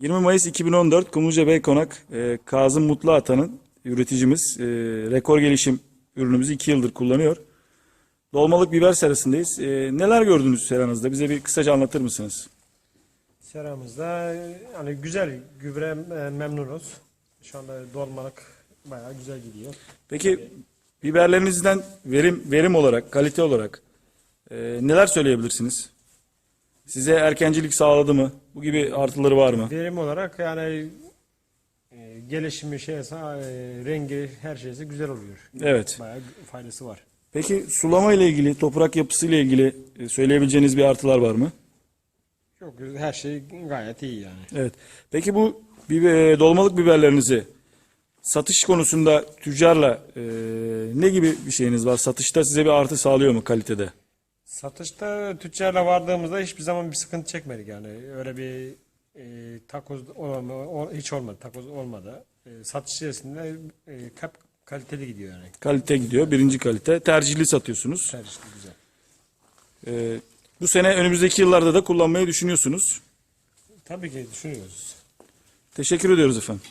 20 Mayıs 2014 Kumluca Bey Konak e, Kazım Mutlu Atan'ın üreticimiz e, rekor gelişim ürünümüzü 2 yıldır kullanıyor. Dolmalık biber serasındayız. E, neler gördünüz seranızda? Bize bir kısaca anlatır mısınız? Seramızda hani güzel gübre e, memnunuz. Şu anda dolmalık bayağı güzel gidiyor. Peki biberlerinizden verim verim olarak, kalite olarak e, neler söyleyebilirsiniz? Size erkencilik sağladı mı? Bu gibi artıları var mı? Verim olarak yani e, gelişimi şey e, rengi her şeysi güzel oluyor. Evet. Bayağı faydası var. Peki sulama ile ilgili, toprak yapısı ile ilgili e, söyleyebileceğiniz bir artılar var mı? Güzel. Her şey gayet iyi yani. Evet. Peki bu biber, dolmalık biberlerinizi satış konusunda tüccarla e, ne gibi bir şeyiniz var? Satışta size bir artı sağlıyor mu kalitede? Satışta tüccarla vardığımızda hiçbir zaman bir sıkıntı çekmedik yani. Öyle bir e, takoz olma, o- hiç olmadı. Takoz olmadı. E, satış içerisinde e, hep kaliteli gidiyor yani. Kalite gidiyor. Birinci kalite. Tercihli satıyorsunuz. Tercihli güzel. E, bu sene önümüzdeki yıllarda da kullanmayı düşünüyorsunuz. Tabii ki düşünüyoruz. Teşekkür ediyoruz efendim.